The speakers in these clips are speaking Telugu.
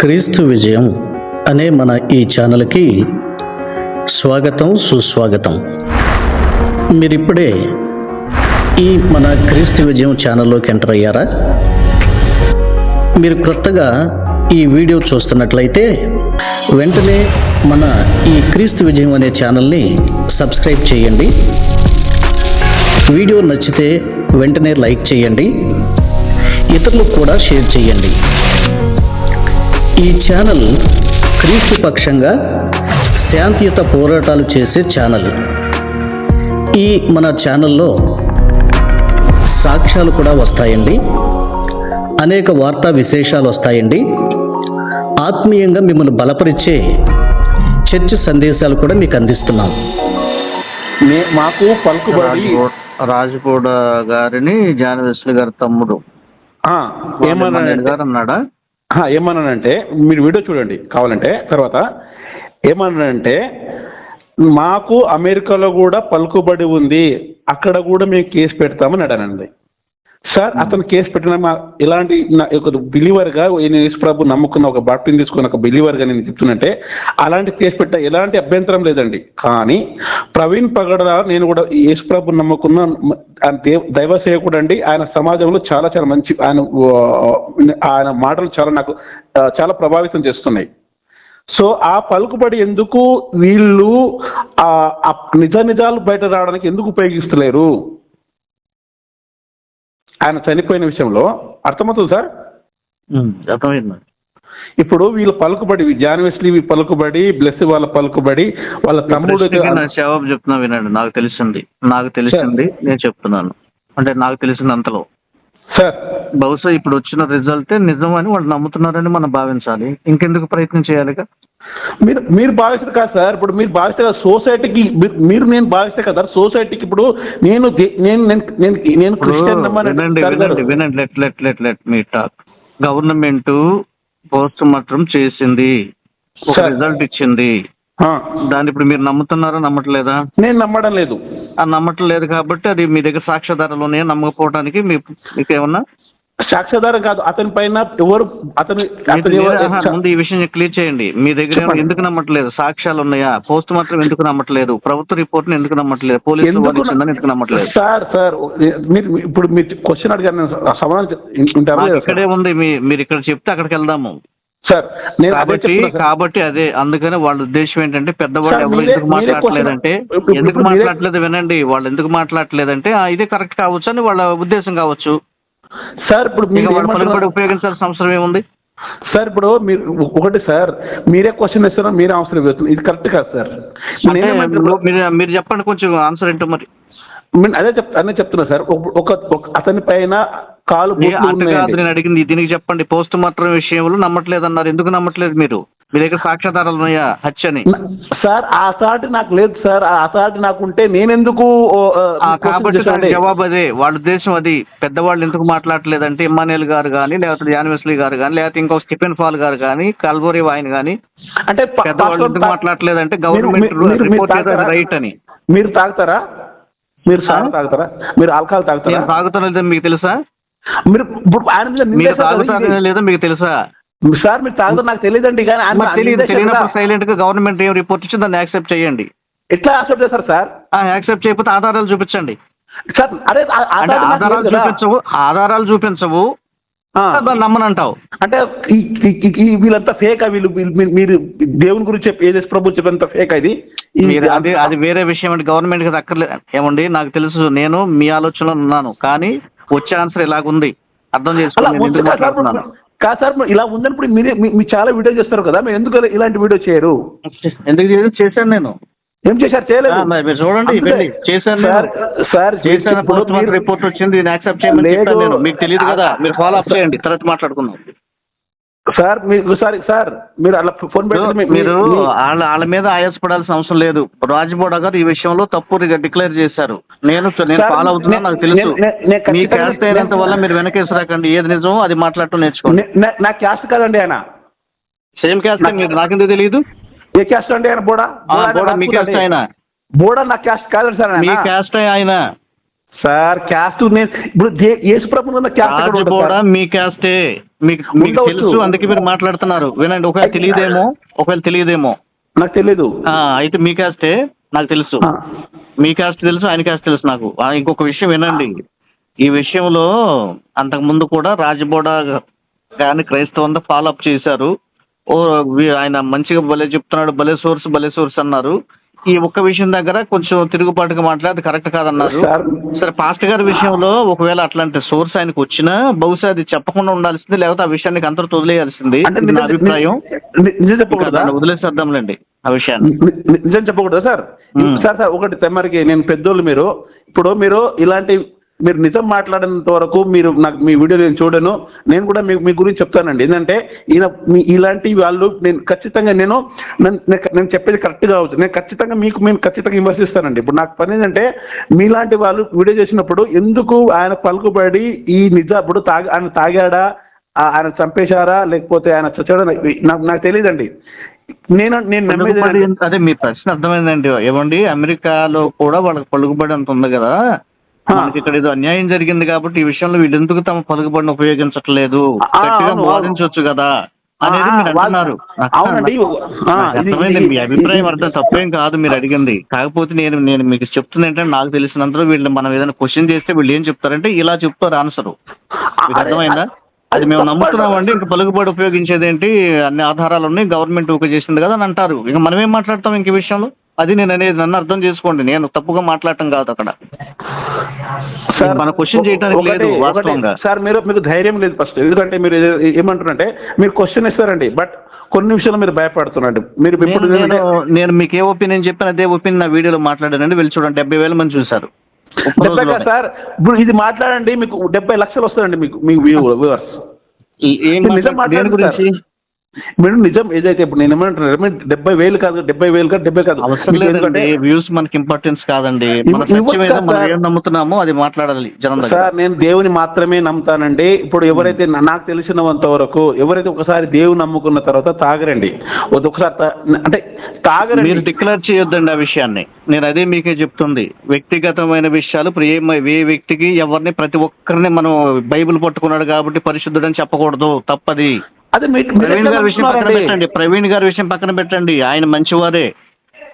క్రీస్తు విజయం అనే మన ఈ ఛానల్కి స్వాగతం సుస్వాగతం. మీరిప్పుడే ఈ మన క్రీస్తు విజయం ఛానల్లోకి ఎంటర్ అయ్యారా? మీరు క్రొత్తగా ఈ వీడియో చూస్తున్నట్లయితే వెంటనే మన ఈ క్రీస్తు విజయం అనే ఛానల్ని సబ్స్క్రైబ్ చేయండి. వీడియో నచ్చితే వెంటనే లైక్ చేయండి. ఇతరులకు కూడా షేర్ చేయండి. ఈ ఛానల్ క్రీస్తు పక్షంగా శాంతియుత పోరాటాలు చేసే ఛానల్. ఈ మన ఛానల్లో సాక్ష్యాలు కూడా వస్తాయండి. అనేక వార్తా విశేషాలు వస్తాయండి. ఆత్మీయంగా మిమ్మల్ని బలపరిచే చర్చ సందేశాలు కూడా మీకు అందిస్తున్నాం. మే- మాకు పలుకుబడి రాజకోట రాజకోట గారిని జానవేశ్వరి గారి తమ్ముడు. ఆ, ఏమన్నాడు గారు అన్నాడా? ఏమన్నానంటే మీరు వీడియో చూడండి కావాలంటే తర్వాత. ఏమన్నానంటే మాకు అమెరికాలో కూడా పలుకుబడి ఉంది అక్కడ కూడా మేము కేసు పెడతామని అడానండి సార్ అతను కేసు పెట్టిన మా ఇలాంటి నా- ఒక బిలీవర్గా నేను యేసు ప్రభు నమ్ముకున్న ఒక బాప్టిని తీసుకున్న ఒక బిలీవర్గా నేను చెప్తున్నట్టే అలాంటి కేసు పెట్ట ఎలాంటి అభ్యంతరం లేదండి. కానీ ప్రవీణ్ పగడ నేను కూడా యేసు ప్రభు నమ్ముకున్న దేవ సేవకుడు అండి. ఆయన సమాజంలో చాలా చాలా మంచి ఆయన ఆయన మాటలు చాలా నాకు చాలా ప్రభావితం చేస్తున్నాయి. సో ఆ పలుకుబడి ఎందుకు వీళ్ళు నిజ నిజాలు బయట రావడానికి ఎందుకు ఉపయోగిస్తలేరు? ఆయన చనిపోయిన విషయంలో అర్థమవుతుంది సార్? అర్థమైంది ఇప్పుడు వీళ్ళ పలుకుబడి జాన్వెస్లీ పలుకుబడి బ్లెస్ వాళ్ళ పలుకుబడి వాళ్ళ తమ్ముడు జవాబు చెప్తున్నా వినండి నాకు తెలిసింది. నాకు తెలిసింది నేను చెప్తున్నాను. అంటే నాకు తెలిసినంతలో సార్. బహుశా ఇప్పుడు వచ్చిన రిజల్టే నిజం అని వాళ్ళు నమ్ముతున్నారని మనం భావించాలి. ఇంకెందుకు ప్రయత్నం చేయాలిగా? మీరు మీరు భావిస్తారు కదా సార్ ఇప్పుడు మీరు భావిస్తే కదా సొసైటీకి మీరు- నేను భావిస్తే కదా సొసైటీకి ఇప్పుడు నేను నేను నేను నేను క్రిస్టియన్ వినండి let let let let me talk government post mortem చేసింది ఒక. రిజల్ట్ ఇచ్చింది. దాన్ని ఇప్పుడు మీరు నమ్ముతున్నారా నమ్మట్లేదా? నేను నమ్మడం లేదు. ఆ నమ్మట్లేదు కాబట్టి అది మీ దగ్గర సాక్ష్యాధారాలు ఉన్నాయా నమ్మకపోవడానికి మీకు ఏమన్నా సాక్ష్యాధారం కాదు. అతని పైన ఎవరు అతను ముందు ఈ విషయం క్లియర్ చేయండి. మీ దగ్గర. ఎందుకు నమ్మట్లేదు? సాక్ష్యాలు ఉన్నాయా? పోస్ట్ మార్టం ఎందుకు నమ్మట్లేదు? ప్రభుత్వ రిపోర్ట్ ఎందుకు నమ్మట్లేదు? పోలీసులు ఎందుకు నమ్మట్లేదు? సార్ సార్ మీరు ఇప్పుడు మీరు క్వశ్చన్ అడిగారు సమాధానం ఇక్కడే? ఉంది. మీ మీరు ఇక్కడ చెప్తే అక్కడికి వెళ్దాము. సార్ నేను కాబట్టి. కాబట్టి అదే. అందుకని వాళ్ళ ఉద్దేశం ఏంటంటే పెద్దవాళ్ళు ఎవరు ఎందుకు మాట్లాడలేదంటే ఎందుకు మాట్లాడలేదు వినండి. వాళ్ళు ఎందుకు మాట్లాడలేదంటే ఇదే కరెక్ట్ కావచ్చు అని వాళ్ళ ఉద్దేశం కావచ్చు. సార్ ఇప్పుడు మీరు? ఉపయోగించాల్సిన అవసరం ఏముంది? సార్ ఇప్పుడు మీరు ఒకటి సార్ మీరే క్వశ్చన్ ఇస్తున్నారు మీరే అవసరం వేస్తున్నారు ఇది కరెక్ట్ కాదు సార్ మీరు మీరు చెప్పండి కొంచెం ఆన్సర్ ఏంటో మరి. అదే చెప్ అదే చెప్తున్నా సార్ ఒక- అతని పైన కాలు. నేను అడిగింది దీనికి చెప్పండి. పోస్ట్ మార్టం విషయంలో నమ్మట్లేదు అన్నారు ఎందుకు నమ్మట్లేదు మీరు? మీ దగ్గర సాక్ష్యాధారాలు ఉన్నాయా? హత్యని నా- సార్ ఆ సాటి నాకు లేదు సార్. ఆ సాటి నాకు ఉంటే నేనెందుకు కాబట్టి జవాబు అదే. వాళ్ళ ఉద్దేశం అది. పెద్దవాళ్ళు ఎందుకు మాట్లాడలేదంటే ఇమ్మానుయల్ గారు కానీ లేకపోతే జాన్వెస్లీ గారు కానీ లేకపోతే ఇంకో స్టిఫెన్ ఫాల్ గారు కానీ కల్బోరి వాయిన్ కానీ అంటే పెద్దవాళ్ళు ఎందుకు మాట్లాడలేదంటే గవర్నమెంట్ రిపోర్ట్ తాగుతారా? రైట్ అని. మీరు తాగుతారా? మీరు సారా తాగుతారా? మీరు ఆల్కహాల్ తాగుతారా? లేదో మీకు తెలుసా? మీరు ఇప్పుడు ఆయన మీద మీరు తాగుతారో. లేదో మీకు తెలుసా? సార్ మీరు తాగుతారు నాకు తెలియదండి కానీ ఆయన మరి తెలియదు తెలియనప్పుడు. సైలెంట్గా గవర్నమెంట్ ఏం రిపోర్ట్ ఇచ్చి దాన్ని యాక్సెప్ట్ చేయండి. ఎట్లా యాక్సెప్ట్ చేస్తారు సార్? యాక్సెప్ట్ చేయకపోతే ఆధారాలు చూపించండి. సార్ అరే నాకు ఆధారాలు. చూపించవు ఆధారాలు చూపించవు. నమ్మనంటావు. అంటే వీళ్ళంతా ఫేక్ వీళ్ళు మీరు- దేవుని గురించి చెప్పి ఏదేసి ప్రభు చెప్పినంత ఫేక్ మీరు అది అది వేరే విషయం అంటే గవర్నమెంట్కి దక్కర్లేదు ఏమండి నాకు తెలుసు నేను మీ ఆలోచనలో ఉన్నాను కానీ వచ్చే ఆన్సర్ ఇలాగుంది. అర్థం అలా కాదు సార్ మరి ఇలా ఉందన్నప్పుడు మీరే మీ- మీరు చాలా వీడియో చేస్తారు కదా మీరు ఎందుకు ఇలాంటి వీడియో చేయరు ఎందుకు చేయలేదు? చేశాను నేను ఏం చేశారు చేయలేదు ఆ, మరి మీరు చూడండి అందుకే- వెళ్ళి. చేశాను నేను. సార్ సార్ చేశాను ఇప్పుడు పోస్ట్ మార్టం మీరు- రిపోర్ట్ వచ్చింది నేను యాక్సెప్ట్ చేయమని లేదు. చెప్పాను నేను మీకు తెలియదు కదా మీరు ఫాలో అప్ చేయండి తర్వాత మాట్లాడుకుందాం సార్ మీరు సార్ సార్ మీరు అలా ఫోన్ పెట్టి మీరు వాళ్ళ వాళ్ళ మీద ఆయాసపడాల్సిన అవసరం లేదు. రాజ్బోడ గారు ఈ విషయంలో తప్పు డిక్లేర్ చేశారు. నేను నేను ఫాలో అవుతున్నా నాకు తెలుసు. మీ క్యాస్ట్ అయినంత వల్ల మీరు వెనకేసి రాకండి ఏది నిజమో అది మాట్లాడటం నేర్చుకోండి. నే- క్యాస్ట్ కాదండి ఆయన. సేమ్ క్యాస్ట్ మీరు నాకెందుకు తెలియదు? ఏ క్యాస్ట్ అండి ఆయన? బోడా? బోడా మీ క్యాస్ట్ ఆయన. బోడా నా క్యాస్ట్ కాదండి సార్ మీ క్యాస్ట్ ఆయన. సార్ క్యాస్ట్ నేను ఇప్పుడు దే- యేసు ప్రభు ఉన్న క్యాస్ట్ సార్? మీ క్యాస్టే. మీకు మీకు. తెలుసు అందుకే మీరు మాట్లాడుతున్నారు. వినండి ఒకవేళ తెలియదేమో ఒకవేళ తెలియదేమో. నాకు తెలీదు. అయితే మీ కాస్టే నాకు తెలుసు. మీ కాస్ట్ తెలుసు ఆయన కాస్ట్ తెలుసు నాకు. ఇంకొక విషయం వినండి. ఈ విషయంలో అంతకుముందు కూడా రాజబోడ కానీ క్రైస్తవంతా ఫాలో అప్ చేశారు. ఓ ఆయన మంచిగా భలే చెప్తున్నాడు భలే సోర్స్ భలే సోర్స్ అన్నారు. ఈ ఒక్క విషయం దగ్గర కొంచెం తిరుగుబాటుగా మాట్లాడి కరెక్ట్ కాదన్నారు. సార్. పాస్టర్ గారి విషయంలో ఒకవేళ అట్లాంటి సోర్స్ ఆయనకు వచ్చినా బహుశా అది చెప్పకుండా ఉండాల్సింది లేకపోతే ఆ విషయానికి అందరూ వదిలేయాల్సింది నా అభిప్రాయం. నిజం చెప్పకూడదా? వదిలేసేద్దాంలేండి ఆ విషయాన్ని. నిజం చెప్పకూడదా సార్. సార్ సార్ ఒకటి తెమ్మరికి నేను పెద్దోళ్ళు మీరు. ఇప్పుడు మీరు ఇలాంటి మీరు నిజం మాట్లాడినంత వరకు మీరు నాకు మీ వీడియో నేను చూడను. నేను కూడా మీ మీ గురించి చెప్తానండి. ఏంటంటే ఈయన మీ ఇలాంటి వాళ్ళు నేను ఖచ్చితంగా నేను నేను చెప్పేది కరెక్ట్గా అవుతుంది నేను ఖచ్చితంగా మీకు మేము ఖచ్చితంగా విమర్శిస్తానండి. ఇప్పుడు నాకు పని ఏంటంటే మీలాంటి వాళ్ళు వీడియో చేసినప్పుడు ఎందుకు ఆయన పలుకుబడి ఈ నిజం ఇప్పుడు తాగి ఆయన తాగాడా? ఆయన చంపేశారా? లేకపోతే ఆయన చచ్చాడా? నాకు నాకు తెలియదండి నేను నేను నమ్మేది అదే మీ ప్రశ్న అర్థమైందండి. ఏమండి? అమెరికాలో కూడా వాళ్ళకి పలుకుబడి అంత ఉంది కదా. మనకి ఇక్కడ ఏదో అన్యాయం జరిగింది కాబట్టి ఈ విషయంలో వీళ్ళు ఎందుకు తమ పలుకుబడిని ఉపయోగించట్లేదు? గట్టిగా. వాదించవచ్చు కదా అనేది మీరు అంటున్నారు అర్థమైంది. మీ అభిప్రాయం అర్థం తప్పేం కాదు మీరు అడిగింది. కాకపోతే నేను నేను మీకు చెప్తున్నా ఏంటంటే నాకు తెలిసినంతలో వీళ్ళు మనం ఏదైనా క్వశ్చన్ చేస్తే వీళ్ళు ఏం చెప్తారంటే ఇలా చెప్తారు ఆన్సర్. మీకు అర్థమైందా? అది మేము నమ్ముతున్నామండి. ఇంకా పలుకుబడి ఉపయోగించేది ఏంటి అన్ని ఆధారాలు ఉన్నాయి. గవర్నమెంట్ ఊక చేసింది కదా అని అంటారు. ఇక మనం ఏం మాట్లాడతాం ఇంక విషయంలో? అది నేను అనేది నన్ను అర్థం చేసుకోండి. నేను తప్పుగా మాట్లాడటం కాదు అక్కడ. మన క్వశ్చన్ చేయడానికి లేదు వాస్తవంగా. సార్ మీరు మీకు ధైర్యం లేదు ఫస్ట్ ఎందుకంటే మీరు ఏమంటారంటే మీరు క్వశ్చన్ ఇస్తారండి బట్ కొన్ని నిమిషాలు మీరు భయపడుతున్నారండి మీరు ఇప్పుడు నేను మీకు ఏ ఒపీనియన్ చెప్పాను అదే ఒపీనియన్ నా వీడియోలో మాట్లాడానండి. వెళ్ళి చూడండి. డెబ్బై వేల మంది చూశారు. సార్. ఇప్పుడు ఇది మాట్లాడండి మీకు డెబ్బై లక్షలు వస్తాయండి మీకు మీ వ్యూవర్స్ ఏం గురించి? మీరు నిజం ఏదైతే ఇప్పుడు నేను ఏమంటున్నాను డెబ్బై వేలు కాదు డెబ్బై వేలు కాదు డెబ్బై కాదు. అవసరం లేదండి వ్యూస్ మనకి ఇంపార్టెన్స్ కాదండి. ఏం నమ్ముతున్నామో అది మాట్లాడాలి జనం సార్ నేను దేవుని మాత్రమే నమ్ముతానండి. ఇప్పుడు ఎవరైతే నాకు తెలిసినంత వరకు ఎవరైతే ఒకసారి దేవుని నమ్ముకున్న తర్వాత తాగరండి. ఒకసారి అంటే తాగరండి. మీరు డిక్లేర్ చేయొద్దండి ఆ విషయాన్ని. నేను అదే మీకే చెప్తుంది. వ్యక్తిగతమైన విషయాలు ఇప్పుడు ఏ ఏ వ్యక్తికి ఎవరిని ప్రతి ఒక్కరిని మనం బైబిల్ పట్టుకున్నాడు కాబట్టి పరిశుద్ధుడు అని చెప్పకూడదు. తప్పది. అదే ప్రవీణ్ గారి విషయం పక్కన? పెట్టండి. ప్రవీణ్ గారి విషయం పక్కన పెట్టండి. ఆయన మంచివారే.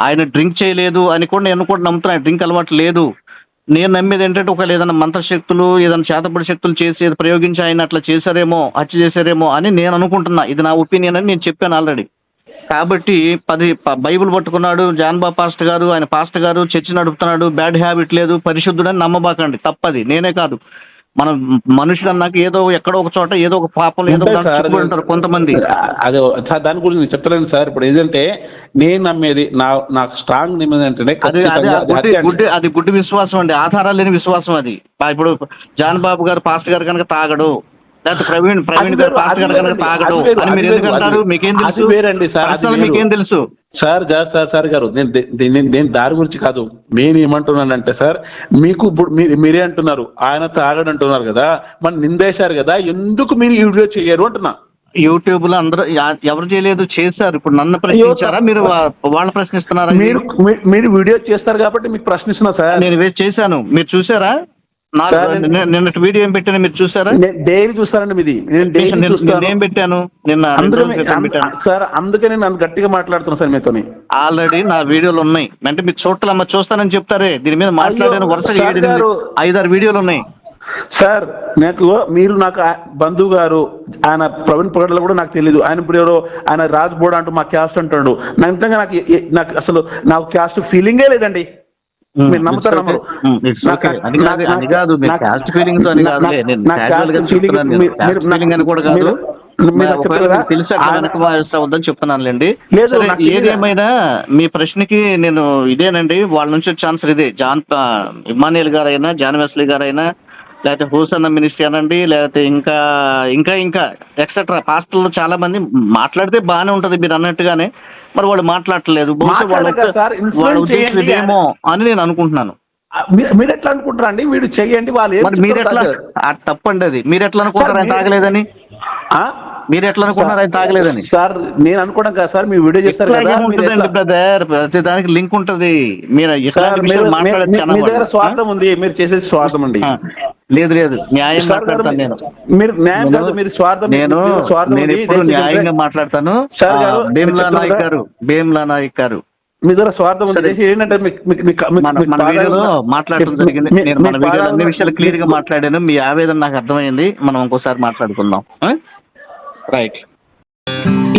ఆయన డ్రింక్ చేయలేదు అని కూడా నేను కూడా నమ్ముతున్నాను డ్రింక్ అలవాటు లేదు. నేను నమ్మేది ఏంటంటే ఒకవేళ ఏదైనా మంత్రశక్తులు ఏదైనా చేతపడి శక్తులు చేసి ఏదో ప్రయోగించి ఆయన అట్లా చేశారేమో హత్య చేశారేమో అని నేను అనుకుంటున్నా. ఇది నా ఒపీనియన్ అని నేను చెప్పాను ఆల్రెడీ. కాబట్టి పది బైబిల్ పట్టుకున్నాడు. జాన్బా పాస్ట్ గారు ఆయన పాస్ట్ గారు చర్చి నడుపుతున్నాడు. బ్యాడ్ హ్యాబిట్ లేదు. పరిశుద్ధుడని నమ్మబాకండి. తప్పది. నేనే కాదు. మనం మనుషులు అన్నాక ఏదో ఎక్కడో ఒక చోట ఏదో ఒక పాపం ఏదో ఉంటారు కొంతమంది. అదే సార్ దాని గురించి నేను చెప్తలేను సార్. ఇప్పుడు ఏంటంటే నేను నమ్మేది నా నాకు స్ట్రాంగ్ నమ్మేది ఏంటంటే అది గుడ్డి అది గుడ్డి విశ్వాసం అండి. ఆధారాలు లేని విశ్వాసం అది. ఇప్పుడు జాన్ బాబు గారు పాస్టర్ గారు కనుక తాగడు లేకపోతే ప్రవీణ్ ప్రవీణ్ గారు పాస్టర్ గారు కనుక తాగడు అని మీరు ఎందుకు అంటారు? మీకేం తెలుసు. మీకేం తెలుసు? సార్ సార్ సార్ సార్ గారు నేను నేను నేను దారి గురించి కాదు. నేను ఏమంటున్నానంటే సార్ మీకు ఇప్పుడు మీరు మీరే అంటున్నారు. ఆయన తాగడు అంటున్నారు కదా. మరి నిందేశారు కదా. ఎందుకు మీరు ఈ వీడియో చేయరు అంటున్నా? యూట్యూబ్లో అందరూ ఎవరు చేయలేదు చేశారు. ఇప్పుడు నన్ను ప్రశ్నించారా? మీరు వాళ్ళు ప్రశ్నిస్తున్నారా? మీరు మీరు వీడియో చేస్తారు కాబట్టి మీకు ప్రశ్నిస్తున్నా సార్. నేను చేశాను. మీరు చూసారా? నిన్న- నిన్నటి వీడియో ఏం పెట్టాను మీరు చూసారా? డైలీ చూస్తానండి మీది. నేను డైలీ చూస్తాను. నేనేం పెట్టాను? నిన్న సార్ అందుకే నేను నన్ను గట్టిగా మాట్లాడుతున్నా సార్ మీతోని. ఆల్రెడీ నా వీడియోలు ఉన్నాయి. అంటే మీరు చూడాలమ్మా చూస్తానని చెప్తారే. దీని మీద మాట్లాడాను వరుసగా. ఐదారు వీడియోలు ఉన్నాయి. సార్ నాకు మీరు నాకు బంధువు గారు ఆయన ప్రవీణ్ పగడలు కూడా నాకు తెలియదు ఆయన ఇప్పుడు ఎవరో ఆయన రాజ్ బోర్డ్ అంటూ మా క్యాస్ట్ అంటాడు. నాకు ఏ- నాకు అసలు నాకు క్యాస్ట్ ఫీలింగే లేదండి. మీరు నమ్ముతారు నమ్మరు? ఓకే అది కాదు కాదు అని ఫీలింగ్ అని కూడా కాదు. వాయిస్తావద్దని చెప్తున్నానులేండి. లేదు. ఏదేమైనా మీ ప్రశ్నకి నేను ఇదేనండి వాళ్ళ నుంచి ఆన్సర్ ఇదే. జాన్ ఇమానియల్ గారైనా జాన్ వెస్లీ గారైనా లేకపోతే హూసన్న మినిస్ట్రీ అనండి లేకపోతే ఇంకా ఇంకా ఇంకా ఎక్సెట్రా పాస్టర్లు చాలా మంది మాట్లాడితే బాగానే ఉంటుంది మీరు అన్నట్టుగానే మరి వాళ్ళు మాట్లాడట్లేదు. బహుశా వాళ్ళ వాళ్ళ ఉద్దేశం చేయండి. ఇదేమో అని నేను అనుకుంటున్నాను. మీరు- ఎట్లా అనుకుంటారా అండి? మీరు చెయ్యండి వాళ్ళు మరి ఎట్లా తప్పండి అది. మీరు ఎట్లా అనుకుంటారు? ఆయన తాగలేదని? మీరు ఎట్లా అనుకున్నారు? ఆయన తాగలేదని. సార్ నేను అనుకోవడం కదా సార్ మీ వీడియో చేస్తారు కదా ఉంటుందండి బ్రదర్? ప్రతి దానికి లింక్ ఉంటుంది. మీరు మీ- దగ్గర. స్వార్థం ఉంది మీరు చేసేది స్వార్థం అండి. లేదు లేదు. న్యాయం మాట్లాడతాను నేను. మీరు న్యాయం కాదు మీరు స్వార్థం నేను నేను ఎప్పుడు న్యాయంగా మాట్లాడతాను. భీమ్లా నాయక్ గారు భీమ్లా నాయక్ గారు. మీ దగ్గర స్వార్థం ఉంది. ఏంటంటే మన వీడియోలో మాట్లాడటం మీ- జరిగింది. నేను మన వీడియోలో అన్ని విషయాలు క్లియర్గా మాట్లాడాను. మీ ఆవేదన నాకు అర్థమైంది. మనం ఇంకోసారి మాట్లాడుకుందాం. రైట్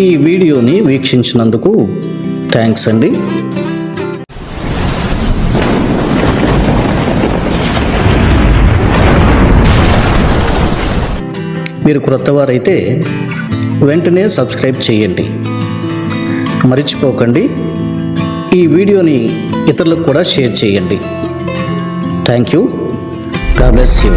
ఈ వీడియోని వీక్షించినందుకు థ్యాంక్స్ అండి. మీరు క్రొత్తవారైతే వెంటనే సబ్స్క్రైబ్ చేయండి. మర్చిపోకండి. ఈ వీడియోని ఇతరులకు కూడా షేర్ చేయండి. Thank you. God bless you.